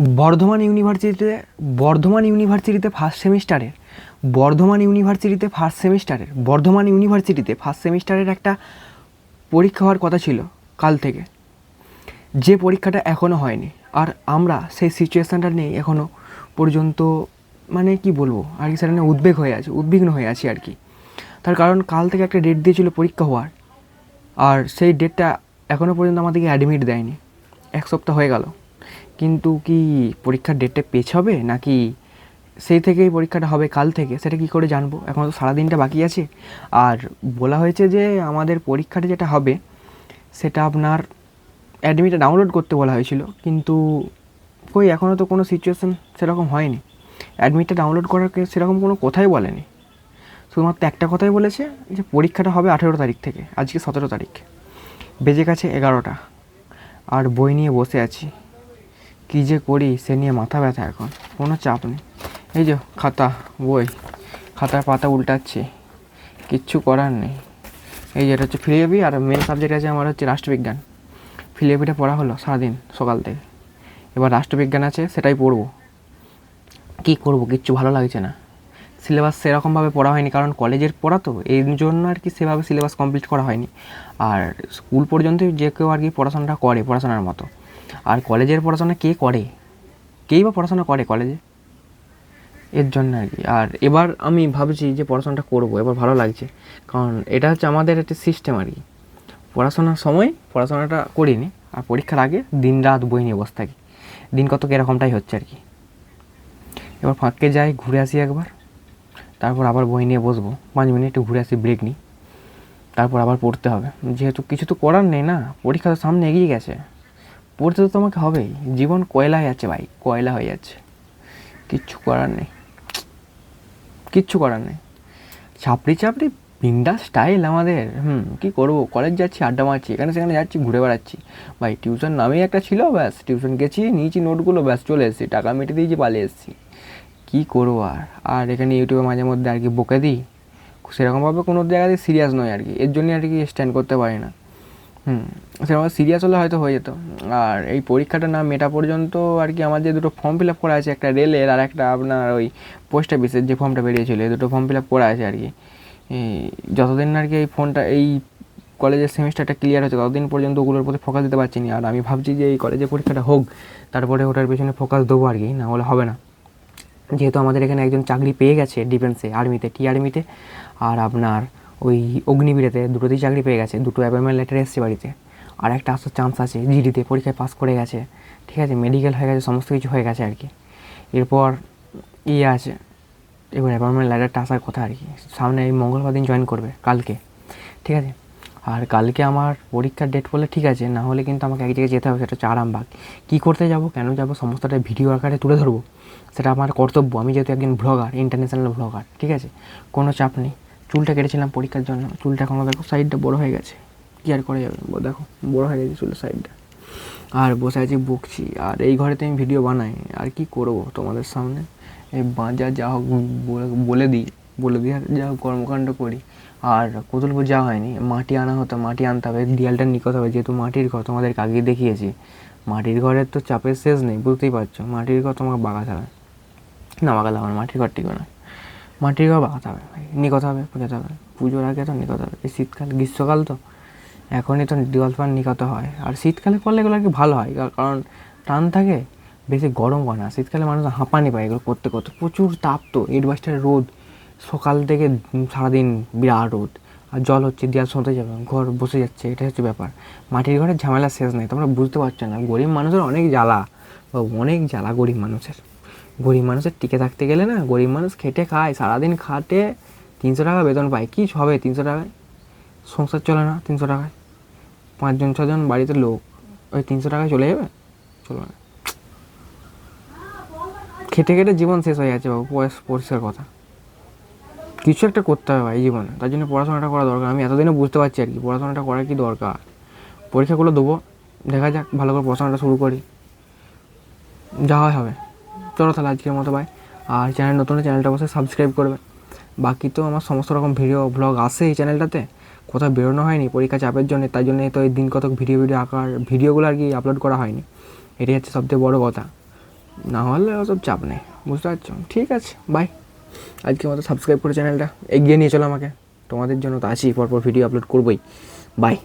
বর্ধমান ইউনিভার্সিটিতে বর্ধমান ইউনিভার্সিটিতে ফার্স্ট সেমিস্টারের বর্ধমান ইউনিভার্সিটিতে ফার্স্ট সেমিস্টারের বর্ধমান ইউনিভার্সিটিতে ফার্স্ট সেমিস্টারের একটা পরীক্ষা হওয়ার কথা ছিল কাল থেকে। যে পরীক্ষাটা এখনও হয়নি। আর আমরা সেই সিচুয়েশানটা নিয়ে এখনও পর্যন্ত মানে কি বলব, আর কি সেটা নিয়ে উদ্বেগ হয়ে আছে, উদ্বিগ্ন হয়ে আছি আর কি। তার কারণ কাল থেকে একটা ডেট দিয়েছিল পরীক্ষা হওয়ার। আর সেই ডেটটা এখনও পর্যন্ত আমাদেরকে অ্যাডমিট দেয়নি। এক সপ্তাহ হয়ে গেল। কিন্তু কি পরীক্ষার ডেটটা পেছাবে? নাকি সেই থেকেই পরীক্ষাটা হবে কাল থেকে? সেটা কি করে জানব? এখন তো সারাদিনটা বাকি আছে। আর বলা হয়েছে যে আমাদের পরীক্ষাটা যেটা হবে, সেটা আপনার অ্যাডমিটটা ডাউনলোড করতে বলা হয়েছিল। কিন্তু কই এখনও তো কোনো সিচুয়েশান সেরকম হয়নি। অ্যাডমিটটা ডাউনলোড করার সেরকম কোনো কথাই বলেনি। শুধুমাত্র একটা কথাই বলেছে যে পরীক্ষাটা হবে আঠেরো তারিখ থেকে, আজকে সতেরো তারিখ। বেজে গেছে এগারোটা। আর বই নিয়ে বসে আছি। কী যে করি সে নিয়ে মাথা ব্যথা এখন, কোনো চাপ নেই। এই যে খাতা, বই, খাতার পাতা উল্টাচ্ছি, কিচ্ছু করার নেই। এই যেটা হচ্ছে ফিলিপি, আর মেন সাবজেক্ট আছে আমার হচ্ছে রাষ্ট্রবিজ্ঞান। ফিলিপিটা পড়া হলো সারাদিন, সকাল থেকে। এবার রাষ্ট্রবিজ্ঞান আছে, সেটাই পড়ব। কী করব, কিচ্ছু ভালো লাগছে না। সিলেবাস সেরকমভাবে পড়া হয়নি, কারণ কলেজের পড়া তো, এই জন্য আর কি সেভাবে সিলেবাস কমপ্লিট করা হয়নি। আর স্কুল পর্যন্ত যে কেউ আর কি পড়াশোনাটা করে, পড়াশোনার মতো। আর কলেজের পড়াশোনা কে করে? কেই বা পড়াশোনা করে কলেজে? এর জন্য আর কি। আর এবার আমি ভাবছি যে পড়াশোনাটা করব, এবার ভালো লাগছে। কারণ এটা হচ্ছে আমাদের একটা সিস্টেম আর কি। পড়াশোনার সময় পড়াশোনাটা করিনি, আর পরীক্ষার আগে দিন রাত বই নিয়ে বসে থাকি। দিন কত এরকমটাই হচ্ছে আর কি। এবার ফাঁকে যাই, ঘুরে আসি একবার। তারপর আবার বই নিয়ে বসবো। পাঁচ মিনিট একটু ঘুরে আসি ব্রেক নিই। তারপর আবার পড়তে হবে। যেহেতু কিছু তো করার নেই না, পরীক্ষা তো সামনে এগিয়ে গেছে। পড়তে তো তোমাকে হবেই। জীবন কয়লা হয়ে যাচ্ছে ভাই, কয়লা হয়ে যাচ্ছে। কিচ্ছু করার নেই। কিচ্ছু করার নেই। চাপড়ি চাপড়ি বিন্ডা স্টাইল আমাদের। হুম, কী করব? কলেজ যাচ্ছি, আড্ডা মারছি, এখানে সেখানে যাচ্ছি, ঘুরে বেড়াচ্ছি। ভাই টিউশন নামেই একটা ছিল, ব্যাস টিউশন গেছি, নিয়েছি নোটগুলো ব্যাস, চলে এসেছি। টাকা মেটে দিয়েছি, পালিয়ে এসেছি। কী করব আর? আর এখানে ইউটিউবে মাঝে মধ্যে আর কি বকে দিই। সেরকমভাবে কোনো জায়গাতে সিরিয়াস নয় আর কি। এর জন্যই আর কি স্ট্যান্ড করতে পারি না। হুম, সেরকম সিরিয়াস হলে হয়তো হয়ে যেত। আর এই পরীক্ষাটা না মেটা পর্যন্ত আর কি আমার যে দুটো ফর্ম ফিল আপ করা আছে, একটা রেলের আর একটা আপনার ওই পোস্ট অফিসের যে ফর্মটা বেরিয়েছিল, এই দুটো ফর্ম ফিল আপ করা আছে আর কি। যতদিন আর কি এই ফোনটা এই কলেজের সেমিস্টারটা ক্লিয়ার হচ্ছে ততদিন পর্যন্ত ওগুলোর প্রতি ফোকাস দিতে পারছি না। আর আমি ভাবছি যে এই কলেজের পরীক্ষাটা হোক, তারপরে ওটার পেছনে ফোকাস দেবো আর কি, না হলে হবে না। যেহেতু আমাদের এখানে একজন চাকরি পেয়ে গেছে ডিফেন্সে আর্মিতে টি আর্মিতে আর আপনার ওই অগ্নিবীরেতে দুটোতেই চাকরি পেয়ে গেছে, দুটো অ্যাপয়েন্টমেন্ট লেটার এসছে বাড়িতে। আর একটা আসার চান্স আছে জিডিতে পরীক্ষায় পাস করে গেছে। ঠিক আছে মেডিকেল হয়ে গেছে, সমস্ত কিছু হয়ে গেছে আর কি। এরপর ইয়ে আছে, এবার অ্যাপয়েন্টমেন্ট লেটারটা আসার কথা আর কি। সামনে এই মঙ্গলবার দিন জয়েন করবে, কালকে। ঠিক আছে? আর কালকে আমার পরীক্ষার ডেট বলে ঠিক আছে, না হলে কিন্তু আমাকে এক জায়গায় যেতে হবে, সেটা হচ্ছে আরামবাগ। কী করতে যাব, কেন যাব, সমস্তটা ভিডিও আকারে তুলে ধরবো, সেটা আমার কর্তব্য। আমি যেহেতু একজন ব্লগার ইন্টারন্যাশনাল ব্লগার ঠিক আছে? কোনো চাপ নেই। চুলটা কেটেছিলাম পরীক্ষার জন্য, চুলটা এখনও দেখো সাইডটা বড় হয়ে গেছে। কী আর করা যাবে? দেখো, বড় হয়ে গেছে চুলের সাইডটা আর বসে আছি, বকছি। আর এই ঘরেতে আমি ভিডিও বানাই। আর কি করব তোমাদের সামনে? এই বাজার যা হোক বলে- দিই। বলে দিই আর যা হোক কর্মকাণ্ড করি। আর কোতুলপুর যাওয়া হয়নি, মাটি আনা হতো, মাটি আনতে হবে। দেয়ালটা নিকট হবে, যেহেতু মাটির ঘর তোমাদেরকে আগে দেখিয়েছি। মাটির ঘরের তো চাপের শেষ নেই, বুঝতেই পারছ। মাটির ঘর তোমাকে বাগাতে হবে। না বাগাতে হবে মাটির ঘর টিকবে না। মাটির ঘর বাগাতে হবে নিকট হবে, পুজোতে হবে। পুজোর আগে তো নিকট হবে। এই শীতকাল, গ্রীষ্মকাল তো। এখনই তো দেওয়াল নিকাতে হয়। আর শীতকালে করলে এগুলো আর কি ভালো হয়। কারণ টান থাকে, বেশি গরম হয় না। শীতকালে মানুষ হাঁপানি পায় এগুলো করতে করতে। প্রচুর তাপ তো এডভাস্টার রোদ। সকাল থেকে সারাদিন বিরাট রোদ। আর জল হচ্ছে, দেওয়াল সঁতে যাবে, ঘর বসে যাচ্ছে এটা হচ্ছে ব্যাপার। মাটির ঘরের ঝামেলা শেষ নেই, তোমরা বুঝতে পারছ না। গরিব মানুষের অনেক জ্বালা, বা অনেক জ্বালা গরিব মানুষের। গরিব মানুষের টিকে থাকতে গেলে না গরিব মানুষ খেটে খায়, সারাদিন খাটে, তিনশো টাকা বেতন পায়, কী হবে তিনশো টাকায়? সংসার চলে না তিনশো টাকায়। পাঁচজন, ছজন বাড়িতে লোক, ওই তিনশো টাকায় চলে যাবে? চলবে না। খেটে খেটে জীবন শেষ হয়ে যাচ্ছে বাবু পরিষ্কার কথা। কিছু একটা করতে হবে ভাই জীবনে, তার জন্য পড়াশোনাটা করা দরকার। আমি এতদিনে বুঝতে পারছি আর কি, পড়াশোনাটা করা কি দরকার? পরীক্ষাগুলো দেবো, দেখা যাক, ভালো করে পড়াশোনাটা শুরু করি। যা হয় হবে। চলো তাহলে আজকের মতো ভাই। আর চ্যানেল নতুন চ্যানেলটা অবশ্যই সাবস্ক্রাইব করবে বাকি তো আমার সমস্ত রকম ভিডিও ব্লগ আসে এই চ্যানেলটাতে কোথাও বেরোনো হয়নি, পরীক্ষা চাপের জন্য, তাই জন্য তো এই দিন কতক ভিডিও ভিডিও আঁকার ভিডিওগুলো আর কি আপলোড করা হয়নি। এটাই হচ্ছে সবথেকে বড় কথা। না হলে ওসব চাপ নেই, বুঝতে পারছ? ঠিক আছে বাই আজকে মতো সাবস্ক্রাইব করে চ্যানেলটা এগিয়ে নিয়ে চলো আমাকে। তোমাদের জন্য তো আছি, পরপর ভিডিও আপলোড করবোই। বাই